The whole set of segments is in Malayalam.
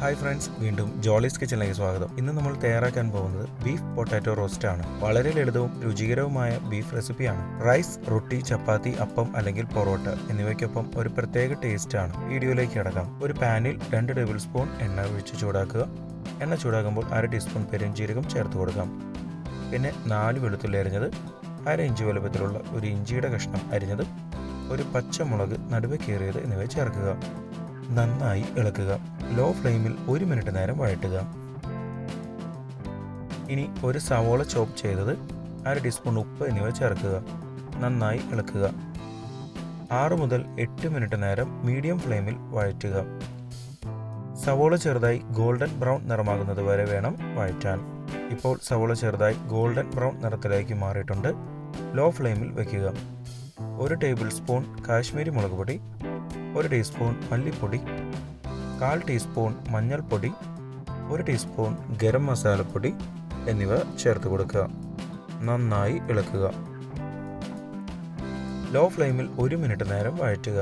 ഹായ് ഫ്രണ്ട്സ് വീണ്ടും ജോളീസ് കിച്ചണിലേക്ക് സ്വാഗതം. ഇന്ന് നമ്മൾ തയ്യാറാക്കാൻ പോകുന്നത് ബീഫ് പൊട്ടാറ്റോ റോസ്റ്റ് ആണ് വളരെ ലളിതവും രുചികരവുമായ ബീഫ് റെസിപ്പിയാണ്. റൈസ് റൊട്ടി ചപ്പാത്തി അപ്പം അല്ലെങ്കിൽ പൊറോട്ട എന്നിവയ്ക്കൊപ്പം ഒരു പ്രത്യേക ടേസ്റ്റ് ആണ്. വീഡിയോയിലേക്ക് കിടക്കാം. ഒരു പാനിൽ രണ്ട് ടേബിൾ സ്പൂൺ എണ്ണ ഒഴിച്ച് ചൂടാക്കുക. എണ്ണ ചൂടാകുമ്പോൾ അര ടീസ്പൂൺ പെരുംജീരകം ചേർത്ത് കൊടുക്കാം. പിന്നെ നാല് വെളുത്തുള്ളി അരിഞ്ഞത് അര ഇഞ്ച് വലുപ്പത്തിലുള്ള ഒരു ഇഞ്ചിയുടെ കഷ്ണം അരിഞ്ഞത് ഒരു പച്ചമുളക് നടുവെ കീറിയത് എന്നിവ ചേർക്കുക. നന്നായി ഇളക്കുക. ലോ ഫ്ലെയിമിൽ ഒരു മിനിറ്റ് നേരം വഴറ്റുക. ഇനി ഒരു സവോള ചോപ്പ് ചെയ്തത് അര ടീസ്പൂൺ ഉപ്പ് എന്നിവ ചേർക്കുക. നന്നായി ഇളക്കുക. ആറ് മുതൽ എട്ട് മിനിറ്റ് നേരം മീഡിയം ഫ്ലെയിമിൽ വഴറ്റുക. സവോള ചെറുതായി ഗോൾഡൻ ബ്രൗൺ നിറമാകുന്നത് വരെ വേണം വഴറ്റാൻ. ഇപ്പോൾ സവോള ചെറുതായി ഗോൾഡൻ ബ്രൗൺ നിറത്തിലേക്ക് മാറിയിട്ടുണ്ട്. ലോ ഫ്ലെയിമിൽ വയ്ക്കുക ഒരു ടേബിൾ സ്പൂൺ കാശ്മീരി മുളക് പൊടി ഒരു ടീസ്പൂൺ മല്ലിപ്പൊടി കാൽ ടീസ്പൂൺ മഞ്ഞൾപ്പൊടി ഒരു ടീസ്പൂൺ ഗരം മസാലപ്പൊടി എന്നിവ ചേർത്ത് കൊടുക്കുക. നന്നായി ഇളക്കുക. ലോ ഫ്ലെയിമിൽ ഒരു മിനിറ്റ് നേരം വഴറ്റുക.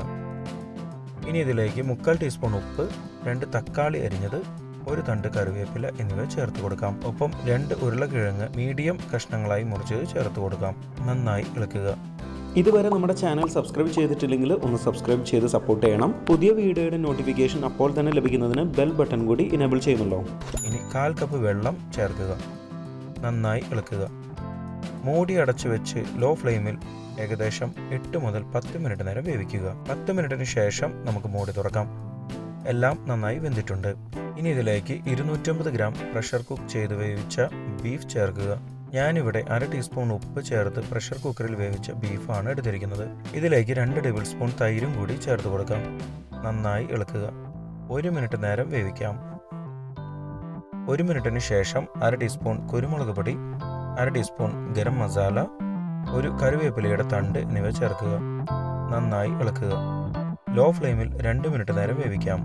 ഇനി ഇതിലേക്ക് മുക്കാൽ ടീസ്പൂൺ ഉപ്പ് രണ്ട് തക്കാളി അരിഞ്ഞത് ഒരു തണ്ട് കറിവേപ്പില എന്നിവ ചേർത്ത് കൊടുക്കാം. ഒപ്പം രണ്ട് ഉരുളക്കിഴങ്ങ് മീഡിയം കഷ്ണങ്ങളായി മുറിച്ചത് ചേർത്ത് കൊടുക്കാം. നന്നായി ഇളക്കുക. ഇതുവരെ നമ്മുടെ ചാനൽ സബ്സ്ക്രൈബ് ചെയ്തിട്ടില്ലെങ്കിൽ ഒന്ന് സബ്സ്ക്രൈബ് ചെയ്ത് സപ്പോർട്ട് ചെയ്യണം. പുതിയ വീഡിയോയുടെ നോട്ടിഫിക്കേഷൻ അപ്പോൾ തന്നെ ലഭിക്കുന്നതിന് ബെൽ ബട്ടൺ കൂടി ഇനേബിൾ ചെയ്യുന്നുണ്ടോ? ഇനി കാൽ കപ്പ് വെള്ളം ചേർക്കുക. നന്നായി ഇളക്കുക. മൂടി അടച്ചു വെച്ച് ലോ ഫ്ലെയിമിൽ ഏകദേശം എട്ട് മുതൽ പത്ത് മിനിറ്റ് നേരം വേവിക്കുക. പത്ത് മിനിറ്റിന് ശേഷം നമുക്ക് മൂടി തുറക്കാം. എല്ലാം നന്നായി വെന്തിട്ടുണ്ട്. ഇനി ഇതിലേക്ക് ഇരുന്നൂറ്റമ്പത് ഗ്രാം പ്രഷർ കുക്ക് ചെയ്ത് വേവിച്ച ബീഫ് ചേർക്കുക. ഞാനിവിടെ അര ടീസ്പൂൺ ഉപ്പ് ചേർത്ത് പ്രഷർ കുക്കറിൽ വേവിച്ച ബീഫാണ് എടുത്തിരിക്കുന്നത്. ഇതിലേക്ക് രണ്ട് ടേബിൾ സ്പൂൺ തൈരും കൂടി ചേർത്ത് കൊടുക്കാം. നന്നായി ഇളക്കുക. ഒരു മിനിറ്റ് നേരം വേവിക്കാം. ഒരു മിനിറ്റിന് ശേഷം അര ടീസ്പൂൺ കുരുമുളക് പൊടി അര ടീസ്പൂൺ ഗരം മസാല ഒരു കറിവേപ്പിലയുടെ തണ്ട് എന്നിവ ചേർക്കുക. നന്നായി ഇളക്കുക. ലോ ഫ്ലെയിമിൽ രണ്ട് മിനിറ്റ് നേരം വേവിക്കാം.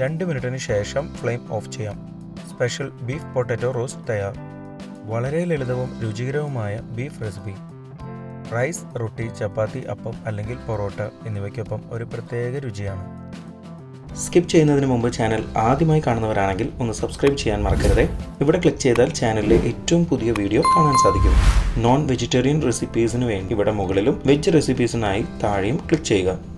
രണ്ട് മിനിറ്റിന് ശേഷം ഫ്ലെയിം ഓഫ് ചെയ്യാം. സ്പെഷ്യൽ ബീഫ് പൊട്ടറ്റോ റോസ്റ്റ് തയ്യാർ. വളരെ ലളിതവും രുചികരവുമായ ബീഫ് റെസിപ്പി. റൈസ് റൊട്ടി ചപ്പാത്തി അപ്പം അല്ലെങ്കിൽ പൊറോട്ട എന്നിവയ്ക്കൊപ്പം ഒരു പ്രത്യേക രുചിയാണ്. സ്കിപ്പ് ചെയ്യുന്നതിന് മുമ്പ് ചാനൽ ആദ്യമായി കാണുന്നവരാണെങ്കിൽ ഒന്ന് സബ്സ്ക്രൈബ് ചെയ്യാൻ മറക്കരുത്. ഇവിടെ ക്ലിക്ക് ചെയ്താൽ ചാനലിലെ ഏറ്റവും പുതിയ വീഡിയോ കാണാൻ സാധിക്കും. നോൺ വെജിറ്റേറിയൻ റെസിപ്പീസിന് വേണ്ടി ഇവിടെ മുകളിലും വെജ് റെസിപ്പീസിനായി താഴെയും ക്ലിക്ക് ചെയ്യുക.